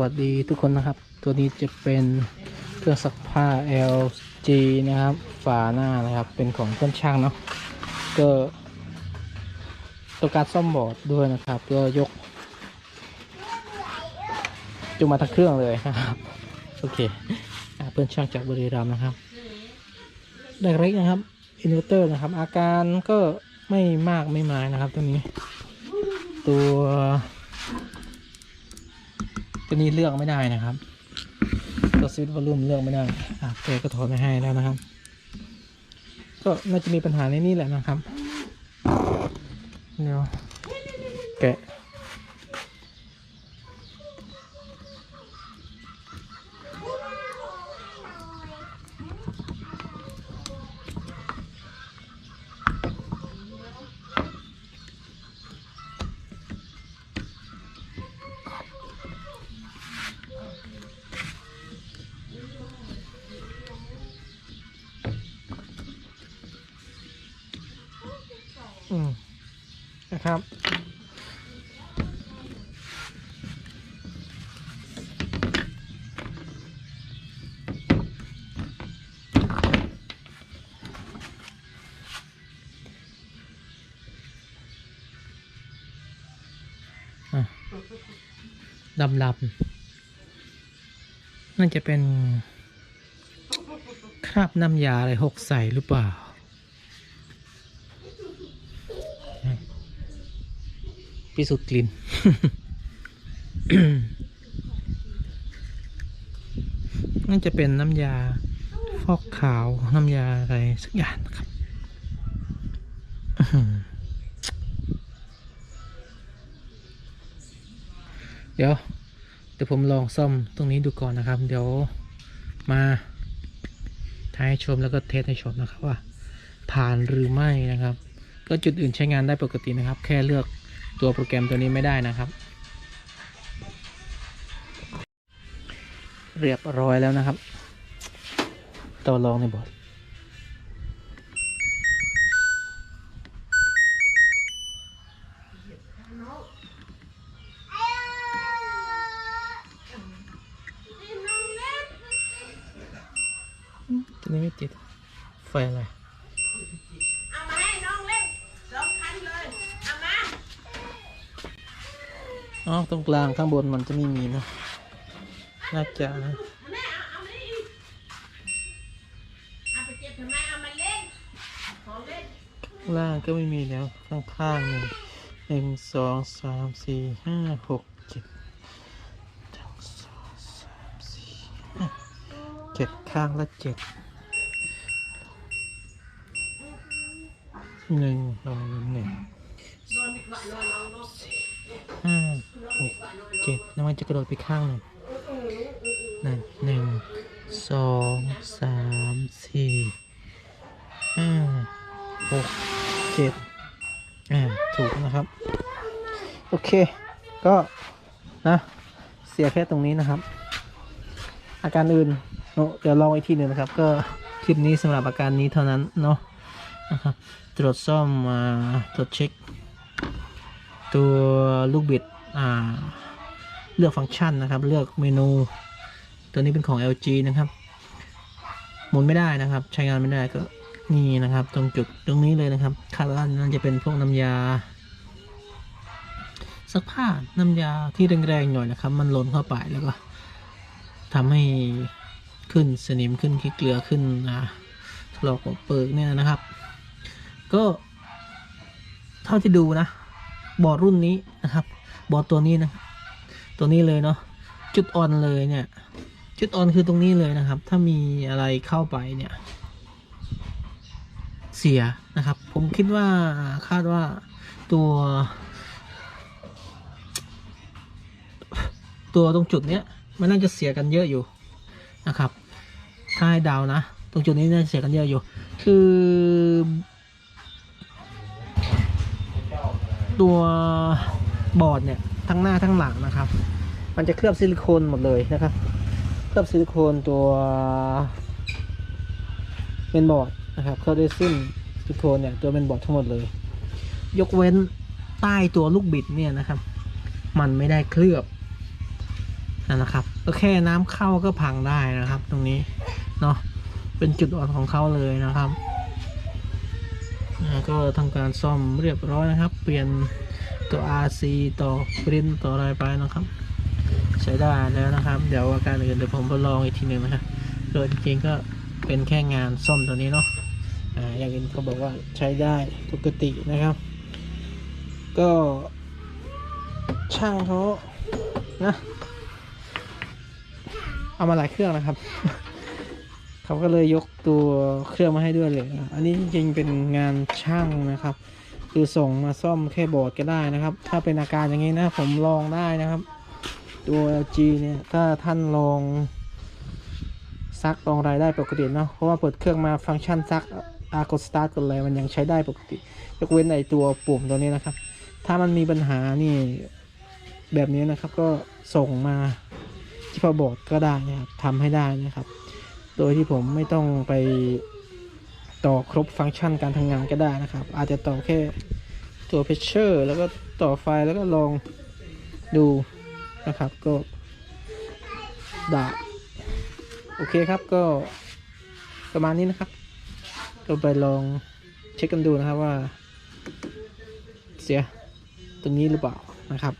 วัสดีทุกคนนะครับ ตัวนี้จะเป็นเครื่องซักผ้า LG นะครับ ฝาหน้านะครับ เป็นของเพื่อนช่างเนาะก็ตัวการซ่อมบอร์ดด้วยนะครับก็ยกจุมาทั้งเครื่องเลยนะครับโอเคเพื่อนช่างจากบรีรัมนะครับได้เล็กนะครับอินเวอร์เตอร์นะครับ อาการก็ไม่มากไม่มายนะครับตัวนี้ ตัว ตัวนี้เลือกไม่ได้นะครับตัวสวิตช์วอลลุ่มเลือกไม่ได้อะแกก็ถอดไม่ให้แล้วนะครับ ก็น่าจะมีปัญหาในนี้แหละนะครับเดี๋ยว นะครับ ดำดำน่าจะเป็นคราบน้ำยาอะไรหกใส่หรือเปล่า พิสูจน์กลิ่นน่าจะเป็นน้ำยาฟอกขาวน้ำยาอะไรสักอย่างนะครับเดี๋ยว เดี๋ยวผมลองซ่อมตรงนี้ดูก่อนนะครับ เดี๋ยวมาท้ายให้ชมแล้วก็เทสให้ชมนะครับว่า ผ่านหรือไม่นะครับ ก็จุดอื่นใช้งานได้ปกตินะครับ แค่เลือก ตัวโปรแกรมตัวนี้ไม่ได้นะครับ เรียบร้อยแล้วนะครับตัวลองในบอร์ดตัวนี้ไม่ติดไฟอะไร อ๋อตรงกลางข้างบนมันจะไม่มีนะน่าจะนะล่างก็ไม่มีแล้ว ข้างๆหนึ่งหนึ่งสองสามสี่ห้าหกเจ็ดหนึ่งสองสามสี่ห้าเจ็ดข้างละเจ็ดหนึ่งสองหนึ่งนอนดี ห้าหกเจ็ดแล้วมันจะกระโดดไปข้างหนึ่งนั่นหนึ่งสองสามสี่ห้าหกเจ็ดอ่าถูกนะครับ โอเค ก็นะเสียแค่ตรงนี้นะครับ อาการอื่นโนาะเดี๋ยวลองอีกทีหนึ่งนะครับ ก็คลิปนี้สำหรับอาการนี้เท่านั้นเนาะนะครับตรวจซ่อมมาตรวจเช็ค ตัวลูกบิดเลือกฟังก์ชันนะครับ เลือกเมนู ตัวนี้เป็นของ LG นะครับ หมุนไม่ได้นะครับ ใช้งานไม่ได้ก็นี่นะครับ ตรงจุดตรงนี้เลยนะครับคาดว่านั่นจะเป็นพวกน้ำยาซักผ้าน้ำยาที่แรงๆหน่อยนะครับ มันหล่นเข้าไปแล้วก็ทำให้ขึ้นสนิมขึ้นขี้เกลือขึ้นอ่าถลอกปอกเปิกเนี่ยนะครับ ก็เท่าที่ดูนะ บอร์ดรุ่นนี้นะครับ บอร์ดตัวนี้นะตัวนี้เลยเนาะจุดอ่อนเลยเนี่ย จุดอ่อนคือตรงนี้เลยนะครับ ถ้ามีอะไรเข้าไปเนี่ย เสียนะครับ ผมคิดว่าคาดว่าตัว ตัวตรงจุดเนี้ยมันน่าจะเสียกันเยอะอยู่นะครับ ถ้าให้ดาวนะ ตรงจุดนี้น่าจะเสียกันเยอะอยู่ คือ ตัวบอร์ดเนี่ยทั้งหน้าทั้งหลังนะครับ มันจะเคลือบซิลิโคนหมดเลยนะครับ เคลือบซิลิโคนตัวเมนบอร์ดนะครับเคลือบด้วยซิ่นซิลิโคนเนี่ยตัวเมนบอร์ดทั้งหมดเลย ยกเว้นใต้ตัวลูกบิดเนี่ยนะครับ มันไม่ได้เคลือบนั่นะครับก็แค่น้ำเข้าก็พังได้นะครับ ตรงนี้เนาะเป็นจุดอ่อนของเขาเลยนะครับ ก็ทำการซ่อมเรียบร้อยนะครับ เปลี่ยนตัว RC ต่อปริ้นต่ออะไรไปนะครับ ใช้ได้แล้วนะครับ เดี๋ยวอาการอื่นเดี๋ยวผมไปลองอีกทีหนึ่งนะครับโดยจริงๆก็เป็นแค่งานซ่อมตัวนี้เนาะอ่าอย่างอื่นเขาบอกว่าใช้ได้ปกตินะครับ ก็ช่างเขานะเอามาหลายเครื่องนะครับ เขาก็เลยยกตัวเครื่องมาให้ด้วยเลยอะอันนี้จริงๆเป็นงานช่างนะครับ คือส่งมาซ่อมแค่บอร์ดก็ได้นะครับ ถ้าเป็นอาการอย่างนี้นะผมลองได้นะครับ ตัว LG เนี่ยถ้าท่านลองซักลองรายได้ปกติเนาะเพราะว่าเปิดเครื่องมาฟังก์ชันซักอากดสตาร์ทกดอะไรมันยังใช้ได้ปกติยกเว้นไอตัวปุ่มตัวนี้นะครับ ถ้ามันมีปัญหานี่แบบนี้นะครับก็ส่งมาที่พอบอร์ดก็ได้นะครับทำให้ได้นะครับ โดยที่ผมไม่ต้องไปต่อครบฟังก์ชันการทำงานก็ได้นะครับ อาจจะต่อแค่ตัวเพชเชอร์แล้วก็ต่อไฟแล้วก็ลองดูนะครับก็ได้โอเคครับก็ประมาณนี้นะครับ ก็ไปลองเช็คกันดูนะครับว่า เสียตรงนี้หรือเปล่านะครับ